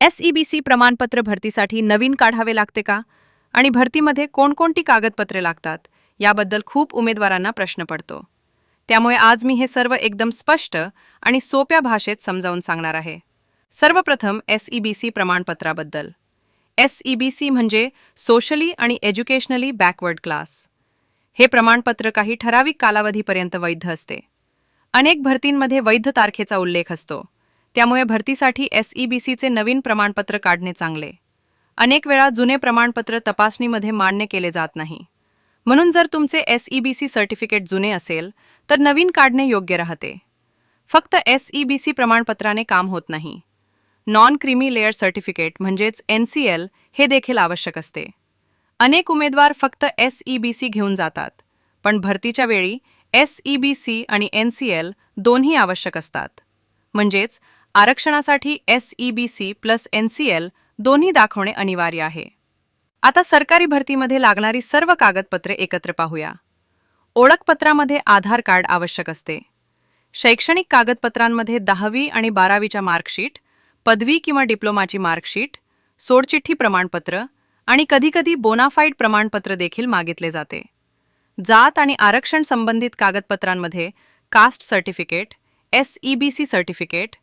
SEBC प्रमाणपत्र भरतीसाठी नवीन काढावे लागते का? आणि भरतीमध्ये कोणकोणती कागदपत्रे लागतात? याबद्दल खूप उमेदवारांना प्रश्न पडतो. त्यामुळे आज मी हे सर्व एकदम स्पष्ट आणि सोप्या भाषेत समजावून सांगणार आहे. सर्वप्रथम एसईबीसी प्रमाणपत्राबद्दल. एसईबीसी म्हणजे सोशली आणि एज्युकेशनली बॅकवर्ड क्लास. हे प्रमाणपत्र काही ठराविक कालावधीपर्यंत वैध असते. अनेक भरतींमध्ये वैध तारखेचा उल्लेख असतो. त्यामुळे भरतीसाठी एसईबीसीचे नवीन प्रमाणपत्र काढणे चांगले. अनेक वेळा जुने प्रमाणपत्र तपासणीमध्ये मान्य केले जात नाही. म्हणून जर तुमचे एसईबीसी सर्टिफिकेट जुने असेल तर नवीन काढणे योग्य राहते. फक्त एसईबीसी प्रमाणपत्राने काम होत नाही. नॉन क्रीमी लेअर सर्टिफिकेट म्हणजेच एन सी एल हे देखील आवश्यक असते. अनेक उमेदवार फक्त एसईबीसी घेऊन जातात पण भरतीच्या वेळी एसईबीसी आणि एन सी एल दोन्ही आवश्यक असतात. म्हणजेच आरक्षणासाठी SEBC plus N C L दोन्ही दाखवणे अनिवार्य आहे. आता सरकारी भरतीमध्ये लागणारी सर्व कागदपत्रे एकत्र पाहूया. ओळखपत्रामध्ये आधार कार्ड आवश्यक असते. शैक्षणिक कागदपत्रांमध्ये दहावी आणि बारावीच्या मार्कशीट पदवी किंवा डिप्लोमाची मार्कशीट सोडचिठ्ठी प्रमाणपत्र आणि कधीकधी बोनाफाईड प्रमाणपत्र देखील मागितले जाते. जात आणि आरक्षण संबंधित कागदपत्रांमध्ये कास्ट सर्टिफिकेट एसईबीसी सर्टिफिकेट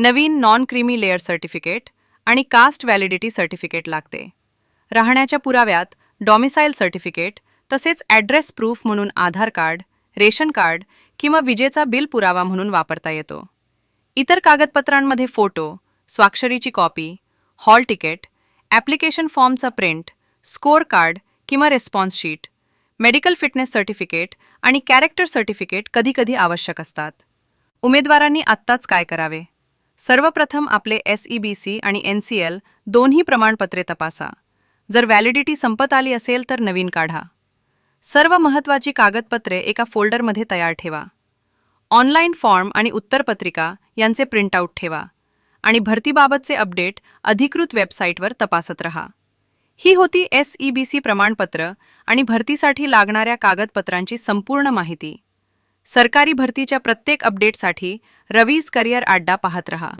नवीन नॉन क्रीमी लेअर सर्टिफिकेट आणि कास्ट व्हॅलिडिटी सर्टिफिकेट लागते. राहण्याच्या पुराव्यात डॉमिसाईल सर्टिफिकेट तसेच ॲड्रेस प्रूफ म्हणून आधार कार्ड रेशन कार्ड किंवा विजेचा बिल पुरावा म्हणून वापरता येतो. इतर कागदपत्रांमध्ये फोटो स्वाक्षरीची कॉपी हॉल तिकीट ॲप्लिकेशन फॉर्मचा प्रिंट स्कोअर कार्ड किंवा response sheet medical fitness certificate आणि कॅरेक्टर सर्टिफिकेट कधीकधी आवश्यक असतात. उमेदवारांनी आत्ताच काय करावे? सर्वप्रथम आपले एसईबीसी आणि एन सी एल दोन्ही प्रमाणपत्रे तपासा. जर व्हॅलिडिटी संपत आली असेल तर नवीन काढा. सर्व महत्त्वाची कागदपत्रे एका फोल्डरमध्ये तयार ठेवा. ऑनलाईन फॉर्म आणि उत्तरपत्रिका यांचे प्रिंटआउट ठेवा आणि भरतीबाबतचे अपडेट अधिकृत वेबसाईटवर तपासत रहा. ही होती एसईबीसी प्रमाणपत्र आणि भरतीसाठी लागणाऱ्या कागदपत्रांची संपूर्ण माहिती. सरकारी भरतीच्या प्रत्येक अपडेटसाठी रवीज करिअर अड्डा पाहत रहा.